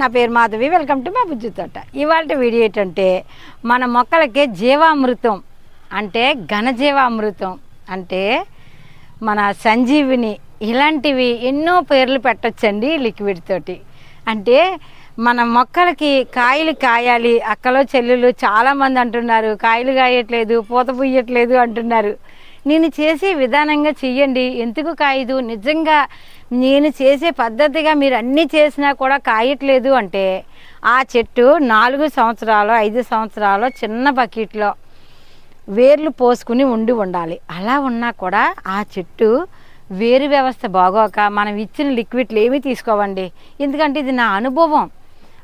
నా పేరు Madhavi welcome to మా బుజ్జు తోట. ఇవాళ వీడియో ఏంటంటే మన మొక్కలకి జీవామృతం అంటే ఘనజీవామృతం అంటే మన సంజీవిని ఇలాంటివి ఎన్నో పేర్లు పెట్టొచ్చండి లిక్విడ్ తోటి. అంటే మన మొక్కలకి కాయలు కాయాలి అక్కలో చెల్లెలు చాలామంది అంటున్నారు కాయలు కాయట్లేదు పూత పుయ్యట్లేదు అంటున్నారు. నేను చేసే విధానంగా చెయ్యండి. ఎందుకు కాయదు? నిజంగా నేను చేసే పద్ధతిగా మీరు అన్నీ చేసినా కూడా కాయట్లేదు అంటే ఆ చెట్టు నాలుగు సంవత్సరాలు ఐదు సంవత్సరాలు చిన్న బకెట్లో వేర్లు పోసుకుని ఉండి ఉండాలి. అలా ఉన్నా కూడా ఆ చెట్టు వేరు వ్యవస్థ బాగోక మనం ఇచ్చిన లిక్విడ్లు ఏమీ తీసుకోవండి. ఎందుకంటే ఇది నా అనుభవం.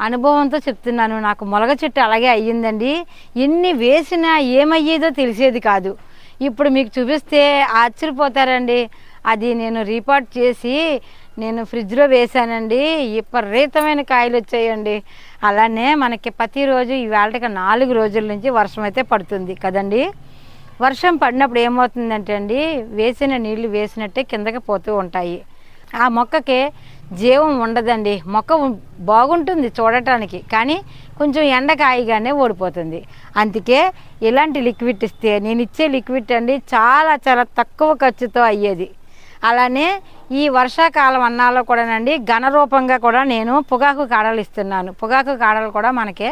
అనుభవంతో చెప్తున్నాను నాకు మొలగ చెట్టు అలాగే అయ్యిందండి. ఎన్ని వేసినా ఏమయ్యేదో తెలిసేది కాదు. ఇప్పుడు మీకు చూపిస్తే ఆశ్చర్యపోతారండి. అది నేను రిపోర్ట్ చేసి నేను ఫ్రిడ్జ్లో వేశానండి. విపరీతమైన కాయలు వచ్చాయండి. అలానే మనకి ప్రతిరోజు ఇవాళకి నాలుగు రోజుల నుంచి వర్షం అయితే పడుతుంది కదండి. వర్షం పడినప్పుడు ఏమవుతుందంటే అండి వేసిన నీళ్ళు వేసినట్టే కిందకి పోతూ ఉంటాయి. ఆ మొక్కకి జీవం ఉండదండి. మొక్క బాగుంటుంది చూడటానికి కానీ కొంచెం ఎండ కాయగానే ఓడిపోతుంది. అందుకే ఇలాంటి లిక్విడ్ ఇస్తే నేను ఇచ్చే లిక్విడ్ అండి చాలా చాలా తక్కువ ఖర్చుతో అయ్యేది. అలానే ఈ వర్షాకాలం అన్నాలో కూడానండి ఘన రూపంగా కూడా నేను పొగాకు కాడలు ఇస్తున్నాను. పొగాకు కాడలు కూడా మనకి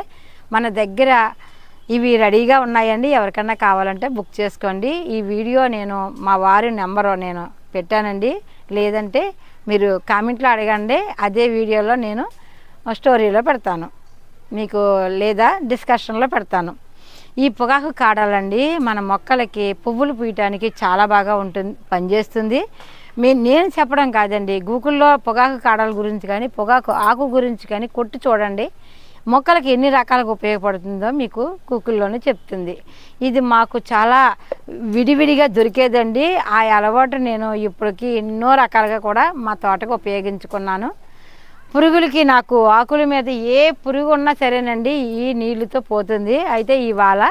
మన దగ్గర ఇవి రెడీగా ఉన్నాయండి. ఎవరికన్నా కావాలంటే బుక్ చేసుకోండి. ఈ వీడియో నేను మా వారి నెంబరు నేను పెట్టానండి. లేదంటే మీరు కామెంట్లో అడగండి. అదే వీడియోలో నేను స్టోరీలో పెడతాను. మీకు లేదా డిస్కషన్లో పెడతాను. ఈ పొగాకు కాడాలండి మన మొక్కలకి పువ్వులు పూయటానికి చాలా బాగా ఉంటుంది పనిచేస్తుంది. మీ నేను చెప్పడం కాదండి గూగుల్లో పొగాకు కాడల గురించి కానీ పొగాకు ఆకు గురించి కానీ కొట్టి చూడండి. మొక్కలకి ఎన్ని రకాలుగా ఉపయోగపడుతుందో మీకు కుక్కుల్లోనే చెప్తుంది. ఇది మాకు చాలా విడివిడిగా దొరికేదండి. ఆ అలవాటు నేను ఇప్పటికి ఎన్నో రకాలుగా కూడా మా తోటకు ఉపయోగించుకున్నాను. పురుగులకి నాకు ఆకుల మీద ఏ పురుగు ఉన్నా సరేనండి ఈ నీళ్ళతో పోతుంది. అయితే ఇవాళ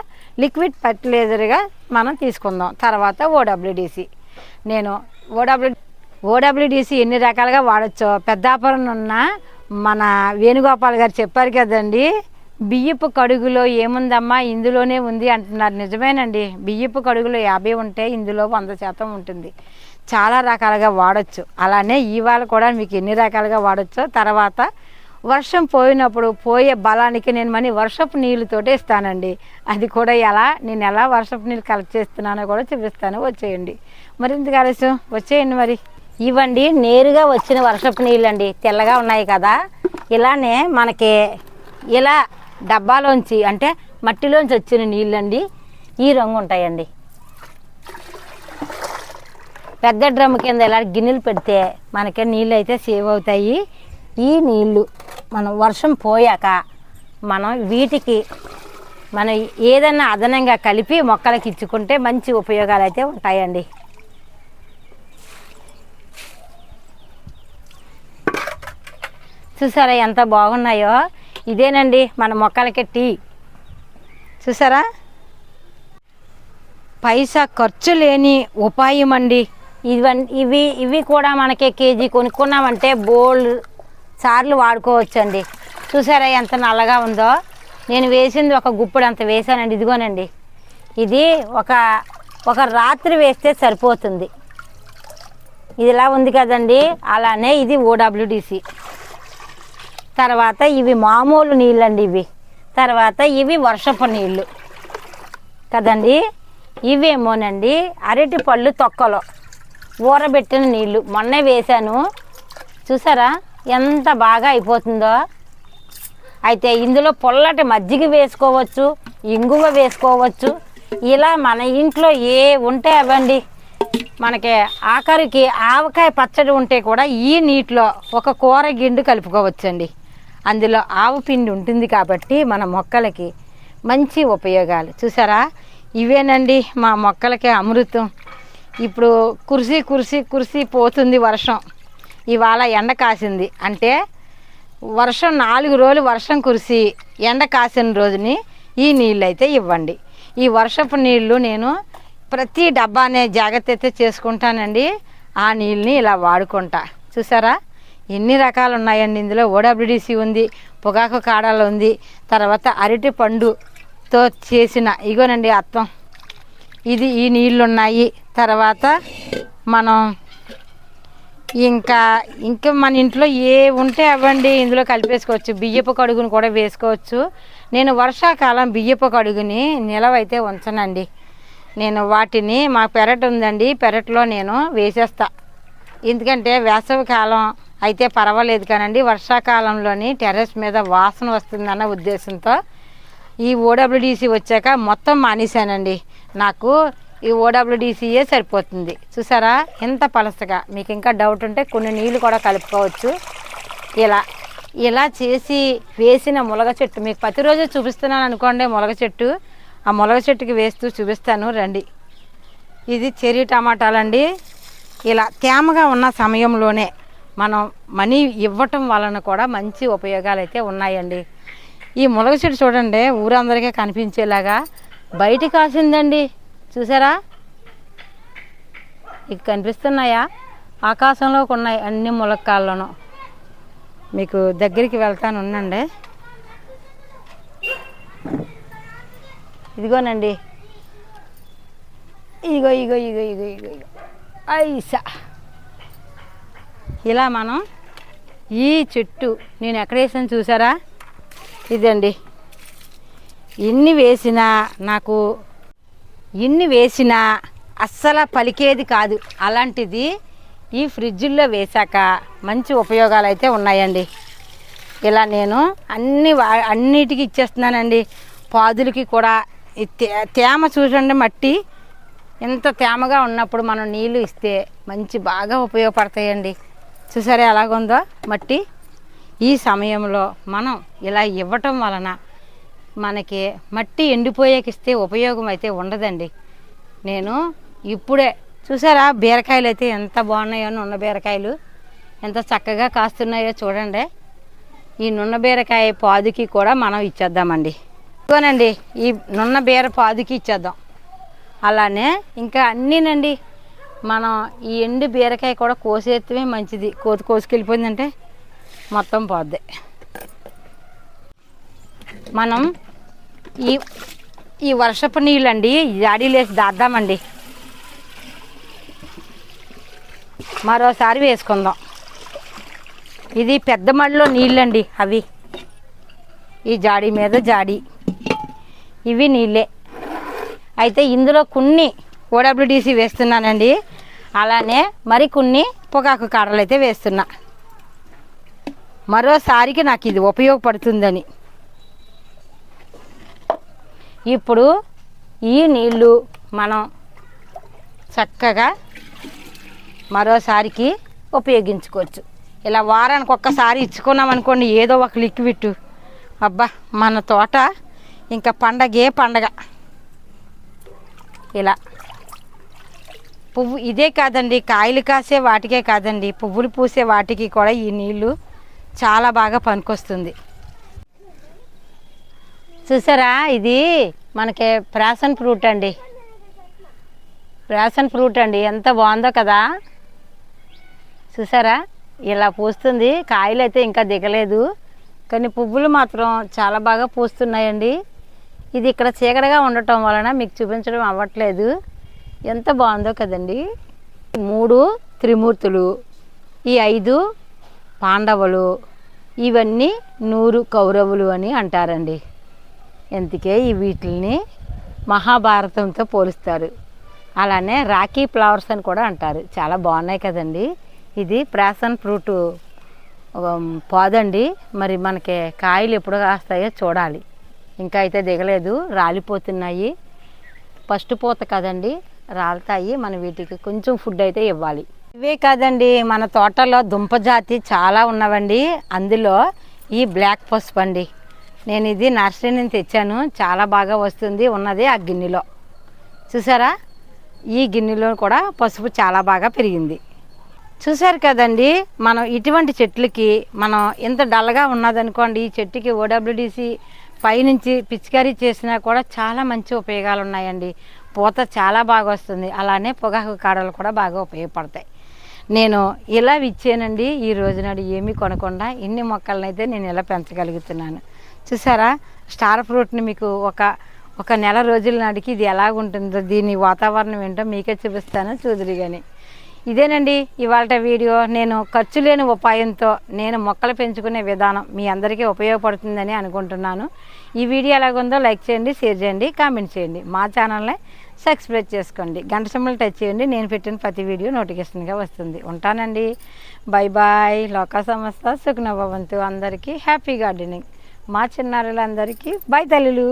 లిక్విడ్ ఫర్టిలైజర్గా మనం తీసుకుందాం. తర్వాత ఓడబ్ల్యూడిసి. నేను ఓడబ్ల్యూ ఓడబ్ల్యూడిసి ఎన్ని రకాలుగా వాడచ్చో పెద్దాపురం ఉన్న మన వేణుగోపాల్ గారు చెప్పారు కదండి బియ్యపు కడుగులో ఏముందమ్మా ఇందులోనే ఉంది అంటున్నారు. నిజమేనండి బియ్యపు కడుగులో యాభై ఉంటే ఇందులో వంద శాతం ఉంటుంది. చాలా రకాలుగా వాడచ్చు. అలానే ఇవాళ కూడా మీకు ఎన్ని రకాలుగా వాడచ్చో తర్వాత వర్షం పోయినప్పుడు పోయే బలానికి నేను మనీ వర్షపు నీళ్ళతోటే ఇస్తానండి. అది కూడా ఎలా నేను ఎలా వర్షపు నీళ్ళు కలెక్ట్ చేస్తున్నానో కూడా చూపిస్తాను. వచ్చేయండి. మరి ఇందుకు ఆలస్యం? వచ్చేయండి మరి. ఇవ్వండి నేరుగా వచ్చిన వర్షపు నీళ్ళు అండి తెల్లగా ఉన్నాయి కదా. ఇలానే మనకి ఇలా డబ్బాలోంచి అంటే మట్టిలోంచి వచ్చిన నీళ్ళండి ఈ రంగు ఉంటాయండి. పెద్ద డ్రమ్ కింద ఇలా గిన్నెలు పెడితే మనకి నీళ్ళు అయితే సేవ్ అవుతాయి. ఈ నీళ్ళు మనం వర్షం పోయాక మనం వీటికి మనం ఏదైనా అదనంగా కలిపి మొక్కలకి ఇచ్చుకుంటే మంచి ఉపయోగాలు అయితే ఉంటాయండి. చూసారా ఎంత బాగున్నాయో? ఇదేనండి మన మొక్కలకి టీ. చూసారా? పైసా ఖర్చు లేని ఉపాయం అండి. ఇవన్నీ ఇవి ఇవి కూడా మనకి కేజీ కొనుక్కున్నామంటే బోల్డ్ సార్లు వాడుకోవచ్చండి. చూసారా ఎంత నల్లగా ఉందో? నేను వేసింది ఒక గుప్పుడు అంత వేసానండి ఇదిగోనండి. ఇది ఒక ఒక రాత్రి వేస్తే సరిపోతుంది. ఇదిలా ఉంది కదండి అలానే ఇది ఓడబ్ల్యూడిసి. తర్వాత ఇవి మామూలు నీళ్ళండి ఇవి. తర్వాత ఇవి వర్షపు నీళ్ళు. కదండి? ఇవేమోనండి? అరటి పళ్ళు తొక్కలు ఊరబెట్టిన నీళ్ళు. మొన్నే వేశాను. చూసారా? ఎంత బాగా అయిపోతుందో. అయితే ఇందులో పొల్లటి మజ్జిగ వేసుకోవచ్చు ఇంగువ వేసుకోవచ్చు. ఇలా మన ఇంట్లో ఏ ఉంటే అవ్వండి. మనకి ఆఖరికి ఆవకాయ పచ్చడి ఉంటే కూడా ఈ నీటిలో ఒక కూర గిండు కలుపుకోవచ్చండి. అందులో ఆవు పిండి ఉంటుంది కాబట్టి మన మొక్కలకి మంచి ఉపయోగాలు. చూసారా? ఇవేనండి మా మొక్కలకి అమృతం. ఇప్పుడు కురిసి కురిసి కురిసి పోతుంది వర్షం. ఇవాళ ఎండ కాసింది. అంటే వర్షం నాలుగు రోజులు వర్షం కురిసి ఎండ కాసిన రోజుని ఈ నీళ్ళు అయితే ఇవ్వండి. ఈ వర్షపు నీళ్ళు నేను ప్రతి డబ్బానే జాగ్రత్త అయితే చేసుకుంటానండి. ఆ నీళ్ళని ఇలా వాడుకుంటా. చూసారా? ఎన్ని రకాలు ఉన్నాయండి ఇందులో? ఓడబ్ల్యూడిసి ఉంది పొగాకు కాడలు ఉంది తర్వాత అరటి పండుతో చేసిన ఇగోనండి అత్తం. ఇది ఈ నీళ్ళు ఉన్నాయి తర్వాత మనం ఇంకా ఇంకా మన ఇంట్లో ఏ ఉంటే అవ్వండి ఇందులో కలిపేసుకోవచ్చు. బియ్యపు కడుగుని కూడా వేసుకోవచ్చు. నేను వర్షాకాలం బియ్యపు కడుగుని నిలవైతే ఉంచనండి. నేను వాటిని మా పెరట్ ఉందండి పెరట్లో నేను వేసేస్తా. ఎందుకంటే వేసవి కాలం అయితే పర్వాలేదు కానండి వర్షాకాలంలోని టెర్రస్ మీద వాసన వస్తుందన్న ఉద్దేశంతో ఈ ఓడబ్ల్యూడిసి వచ్చాక మొత్తం మానేశానండి. నాకు ఈ ఓడబ్ల్యూడిసియే సరిపోతుంది. చూసారా? ఎంత పలసగా. మీకు ఇంకా డౌట్ ఉంటే కొన్ని నీళ్ళు కూడా కలుపుకోవచ్చు. ఇలా ఇలా చేసి వేసిన ములగ చెట్టు మీకు ప్రతిరోజు చూపిస్తున్నాను అనుకోండి ములగ చెట్టు. ఆ ములగ చెట్టుకి వేస్తూ చూపిస్తాను రండి. ఇది చెర్రీ టమాటాలండి. ఇలా తేమగా ఉన్న సమయంలోనే మనం మనీ ఇవ్వటం వలన కూడా మంచి ఉపయోగాలు అయితే ఉన్నాయండి. ఈ ములగ చెట్టు చూడండి ఊరందరికీ కనిపించేలాగా బయట కాసిందండి. చూసారా? ఇక కనిపిస్తున్నాయా? ఆకాశంలో ఉన్నాయి అన్ని ములక్కాళ్ళను మీకు దగ్గరికి వెళ్తాను ఉండండి. ఇదిగోనండి. ఇగో ఇగో ఇగో ఇగో ఇగో ఇగో. ఐసా. ఇలా మనం ఈ చెట్టు నేను ఎక్కడ వేసాను చూసారా? ఇదండి. ఎన్ని వేసినా నాకు ఎన్ని వేసినా అస్సలు పలికేది కాదు. అలాంటిది ఈ ఫ్రిడ్జ్లో వేశాక మంచి ఉపయోగాలు అయితే ఉన్నాయండి. ఇలా నేను అన్ని వా- అన్నిటికీ ఇచ్చేస్తున్నానండి. పాదులకి కూడా తేమ చూడండి మట్టి. ఎంత తేమగా ఉన్నప్పుడు మనం నీళ్ళు ఇస్తే మంచి బాగా ఉపయోగపడతాయండి. చూసారా ఎలాగుందో? మట్టి ఈ సమయంలో మనం ఇలా ఇవ్వటం వలన మనకి మట్టి ఎండిపోయేకిస్తే ఉపయోగం అయితే ఉండదండి. నేను ఇప్పుడే చూసారా? బీరకాయలు అయితే ఎంత బాగున్నాయో నున్న బీరకాయలు. ఎంత చక్కగా కాస్తున్నాయో చూడండి. ఈ నున్న బీరకాయ పాదుకి కూడా మనం ఇచ్చేద్దామండి. ఇదిగోనండి ఈ నున్న బీర పాదుకి ఇచ్చేద్దాం. అలానే ఇంకా అన్నీనండి మనం ఈ ఎండు బీరకాయ కూడా కోసేత్తమే మంచిది. కోతి కోసుకెళ్ళిపోయిందంటే మొత్తం పోద్ది. మనం ఈ ఈ వర్షపు నీళ్ళండి జాడీలేసి దాద్దామండి. మరోసారి వేసుకుందాం. ఇది పెద్ద మడిలో నీళ్ళండి అవి. ఈ జాడీ మీద జాడీ. ఇవి నీళ్ళే. అయితే ఇందులో కొన్ని ఓడబ్ల్యూడిసి వేస్తున్నానండి. అలానే మరికొన్ని పొగాకు కాడలు అయితే వేస్తున్నా. మరోసారికి నాకు ఇది ఉపయోగపడుతుందని. ఇప్పుడు ఈ నీళ్ళు మనం చక్కగా మరోసారికి ఉపయోగించుకోవచ్చు. ఇలా వారానికి ఒక్కసారి ఇచ్చుకున్నాం అనుకోండి ఏదో ఒక లిక్విడ్. అబ్బా మన తోట ఇంకా పండగే పండగ. ఇలా. పువ్వు ఇదే కాదండి కాయలు కాసే వాటికే కాదండి. పువ్వులు పూసే వాటికి కూడా ఈ నీళ్ళు చాలా బాగా పనికొస్తుంది. చూసారా? ఇది మనకి ప్యాషన్ ఫ్రూట్ అండి. ప్యాషన్ ఫ్రూట్ అండి. ఎంత బాగుందో కదా. చూసారా? ఇలా పూస్తుంది. కాయలు అయితే ఇంకా దిగలేదు. కానీ పువ్వులు మాత్రం చాలా బాగా పూస్తున్నాయండి. ఇది ఇక్కడ చీకటిగా ఉండటం వలన మీకు చూపించడం అవ్వట్లేదు. ఎంత బాగుందో కదండి. మూడు త్రిమూర్తులు ఈ ఐదు పాండవులు ఇవన్నీ నూరు కౌరవులు అని అంటారండి. ఎందుకే ఈ వీటిని మహాభారతంతో పోలుస్తారు. అలానే రాఖీ ఫ్లవర్స్ అని కూడా అంటారు. చాలా బాగున్నాయి కదండి. ఇది ప్రాసన్ ఫ్రూట్ పోదండి. మరి మనకి కాయలు ఎప్పుడు కాస్తాయో చూడాలి. ఇంకా అయితే దిగలేదు రాలిపోతున్నాయి. ఫస్ట్ పూత కదండి. రాలుతాయి. మనం వీటికి కొంచెం ఫుడ్ అయితే ఇవ్వాలి. ఇవే కాదండి మన తోటలో దుంప జాతి చాలా ఉన్నవండి. అందులో ఈ బ్లాక్ పసుపు అండి. నేను ఇది నర్సరీ నుంచి తెచ్చాను. చాలా బాగా వస్తుంది. ఉన్నది ఆ గిన్నెలో. చూసారా? ఈ గిన్నెలో కూడా పసుపు చాలా బాగా పెరిగింది. చూశారు కదండి మనం ఇటువంటి చెట్లకి మనం ఇంత డల్గా ఉన్నదనుకోండి ఈ చెట్టుకి ఓడబ్ల్యూడిసి పైనుంచి పిచికారీ చేసినా కూడా చాలా మంచి ఉపయోగాలు ఉన్నాయండి పూత చాలా బాగా వస్తుంది అలానే పొగాకు కాడలు కూడా బాగా ఉపయోగపడతాయి. నేను ఇలా ఇచ్చానండి ఈ రోజు నాడు ఏమీ కొనకుండా ఇన్ని మొక్కలనైతే నేను ఇలా పెంచగలుగుతున్నాను. చూసారా? స్టార్ ఫ్రూట్ని మీకు ఒక ఒక నెల రోజుల నాటికి ఇది ఎలాగుంటుందో దీని వాతావరణం ఏంటో మీకే చూపిస్తాను. చూదురు కానీ ఇదేనండి ఇవాళ వీడియో. నేను ఖర్చు లేని ఉపాయంతో నేను మొక్కలు పెంచుకునే విధానం మీ అందరికీ ఉపయోగపడుతుందని అనుకుంటున్నాను. ఈ వీడియో ఎలాగుందో లైక్ చేయండి షేర్ చేయండి కామెంట్ చేయండి. మా ఛానల్ని సబ్స్క్రైబ్ చేసుకోండి. గంట సింబల్ టచ్ చేయండి. నేను పెట్టిన ప్రతి వీడియో నోటిఫికేషన్గా వస్తుంది. ఉంటానండి. బై బాయ్ లోకా సంస్థ సుఖనభవంతు అందరికీ హ్యాపీ గార్డెనింగ్. మా చిన్నారులందరికీ బై తల్లులు.